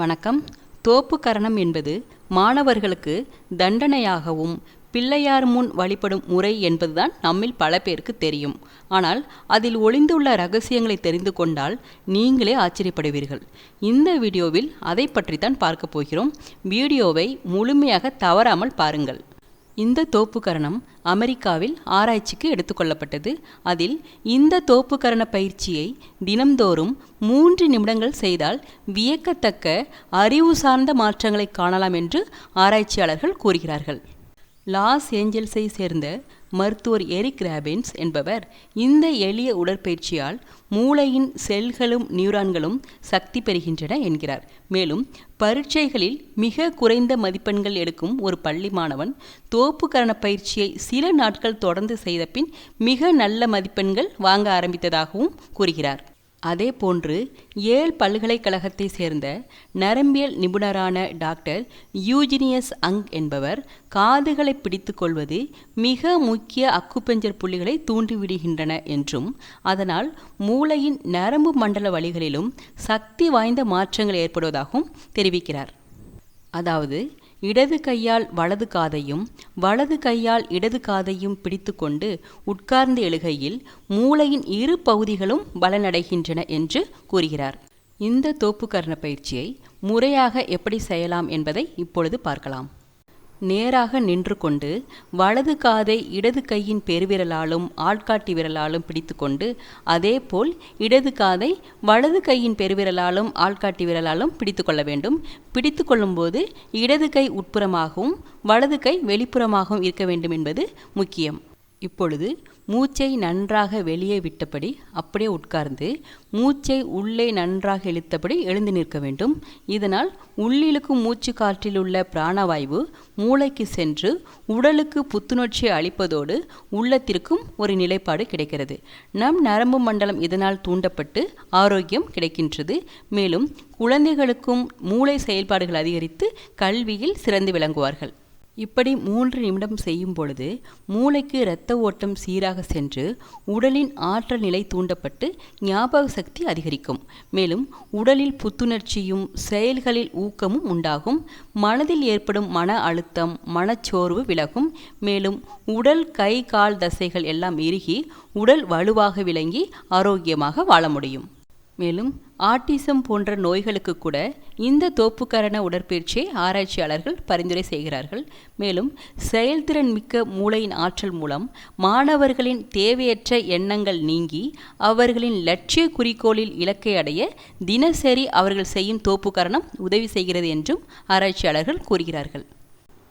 வணக்கம். தோப்பு கரணம் என்பது மாணவர்களுக்கு தண்டனையாகவும் பிள்ளையார் முன் வழிபடும் முறை என்பதுதான் நம்மில் பல பேருக்கு தெரியும். ஆனால் அதில் ஒளிந்துள்ள ரகசியங்களை தெரிந்து கொண்டால் நீங்களே ஆச்சரியப்படுவீர்கள். இந்த வீடியோவில் அதை பற்றி தான் பார்க்க போகிறோம். வீடியோவை முழுமையாக தவறாமல் பாருங்கள். இந்த தோப்புக்கரணம் அமெரிக்காவில் ஆராய்ச்சிக்கு எடுத்துக்கொள்ளப்பட்டது. அதில் இந்த தோப்புக்கரண பயிற்சியை தினம்தோறும் மூன்று நிமிடங்கள் செய்தால் வியக்கத்தக்க அறிவு சார்ந்த மாற்றங்களை காணலாம் என்று ஆராய்ச்சியாளர்கள் கூறுகிறார்கள். லாஸ் ஏஞ்சல்ஸை சேர்ந்த மருத்துவர் எரிக் ராபின்ஸ் என்பவர் இந்த எளிய உடற்பயிற்சியால் மூளையின் செல்களும் நியூரான்களும் சக்தி பெறுகின்றன என்கிறார். மேலும் பரீட்சைகளில் மிக குறைந்த மதிப்பெண்கள் எடுக்கும் ஒரு பள்ளி மாணவன் தோப்புக்கரண பயிற்சியை சில நாட்கள் தொடர்ந்து செய்தபின் மிக நல்ல மதிப்பெண்கள் வாங்க ஆரம்பித்ததாகவும் கூறுகிறார். அதே போன்று ஏல் பல்கலைக்கழகத்தை சேர்ந்த நரம்பியல் நிபுணரான டாக்டர் யூஜினியஸ் அங் என்பவர் காதுகளை பிடித்து கொள்வது மிக முக்கிய அக்குப்பெஞ்சர் புள்ளிகளை தூண்டிவிடுகின்றன என்றும் அதனால் மூளையின் நரம்பு மண்டல வழிகளிலும் சக்தி வாய்ந்த மாற்றங்கள் ஏற்படுவதாகவும் தெரிவிக்கிறார். அதாவது இடது கையால் வலது காதையும் வலது கையால் இடது காதையும் பிடித்துக்கொண்டு உட்கார்ந்து எழுகையில் மூளையின் இரு பகுதிகளும் பலனடைகின்றன என்று கூறுகிறார். இந்த தோப்புக்கரண பயிற்சியை முறையாக எப்படி செய்யலாம் என்பதை இப்பொழுது பார்க்கலாம். நேராக நின்று கொண்டு வலது காதை இடது கையின் பெருவிரலாலும் ஆள்காட்டி விரலாலும் பிடித்துக்கொண்டு அதேபோல் இடது காதை வலது கையின் பெருவிரலாலும் ஆள்காட்டி விரலாலும் பிடித்து கொள்ள வேண்டும். பிடித்து கொள்ளும்போது இடது கை உட்புறமாகவும் வலது கை வெளிப்புறமாகவும் இருக்க வேண்டும் என்பது முக்கியம். இப்பொழுது மூச்சை நன்றாக வெளியே விட்டபடி அப்படியே உட்கார்ந்து மூச்சை உள்ளே நன்றாக இழுத்தபடி எழுந்து நிற்க வேண்டும். இதனால் உள்ளிழுக்கும் மூச்சு காற்றில் உள்ள பிராணவாயு மூளைக்கு சென்று உடலுக்கு புத்துணர்ச்சி அளிப்பதோடு உள்ளத்திற்கும் ஒரு நிலைப்பாடு கிடைக்கிறது. நம் நரம்பு மண்டலம் இதனால் தூண்டப்பட்டு ஆரோக்கியம் கிடைக்கின்றது. மேலும் குழந்தைகளுக்கும் மூளை செயல்பாடுகள் அதிகரித்து கல்வியில் சிறந்து விளங்குவார்கள். இப்படி மூன்று நிமிடம் செய்யும் பொழுது மூளைக்கு இரத்த ஓட்டம் சீராக சென்று உடலின் ஆற்றல் நிலை தூண்டப்பட்டு ஞாபக சக்தி அதிகரிக்கும். மேலும் உடலில் புத்துணர்ச்சியும் செயல்களில் ஊக்கமும் உண்டாகும். மனதில் ஏற்படும் மன அழுத்தம் மனச்சோர்வு விலகும். மேலும் உடல் கை கால் தசைகள் எல்லாம் இறுகி உடல் வலுவாக விளங்கி ஆரோக்கியமாக வாழ முடியும். மேலும் ஆட்டிசம் போன்ற நோய்களுக்கு கூட இந்த தோப்புக்கரண உடற்பயிற்சியை ஆராய்ச்சியாளர்கள் பரிந்துரை செய்கிறார்கள். மேலும் செயல்திறன் மிக்க மூளையின் ஆற்றல் மூலம் மாணவர்களின் தேவையற்ற எண்ணங்கள் நீங்கி அவர்களின் லட்சிய குறிக்கோளில் இலக்கை அடைய தினசரி அவர்கள் செய்யும் தோப்புக்கரணம் உதவி செய்கிறது என்றும் ஆராய்ச்சியாளர்கள் கூறுகிறார்கள்.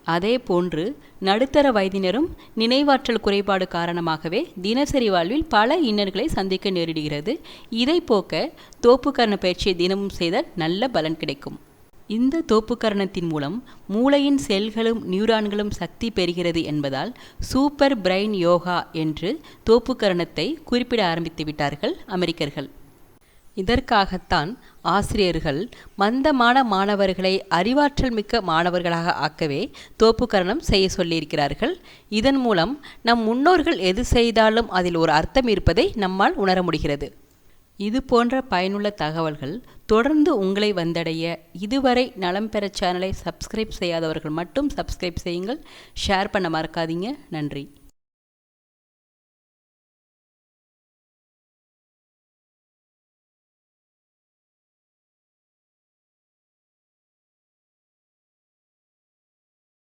அதே போன்று நடுத்தர வயதினரும் நினைவாற்றல் குறைபாடு காரணமாகவே தினசரி வாழ்வில் பல இன்னல்களை சந்திக்க நேரிடுகிறது. இதை போக்க தோப்புக்கரண பயிற்சியை தினமும் செய்தால் நல்ல பலன் கிடைக்கும். இந்த தோப்புக்கரணத்தின் மூலம் மூளையின் செல்களும் நியூரான்களும் சக்தி பெறுகிறது என்பதால் சூப்பர் பிரைன் யோகா என்று தோப்புக்கரணத்தை குறிப்பிட ஆரம்பித்து விட்டார்கள் அமெரிக்கர்கள். இதற்காகத்தான் ஆசிரியர்கள் மந்தமான மாணவர்களை அறிவாற்றல் மிக்க மாணவர்களாக ஆக்கவே தோப்புக்கரணம் செய்ய சொல்லியிருக்கிறார்கள். இதன் மூலம் நம் முன்னோர்கள் எது செய்தாலும் அதில் ஒரு அர்த்தம் இருப்பதை நம்மால் உணர முடிகிறது. இது போன்ற பயனுள்ள தகவல்கள் தொடர்ந்து உங்களை வந்தடைய இதுவரை நலம் பெற சேனலை சப்ஸ்கிரைப் செய்யாதவர்கள் மட்டும் சப்ஸ்கிரைப் செய்யுங்கள். ஷேர் பண்ண மறக்காதீங்க. நன்றி.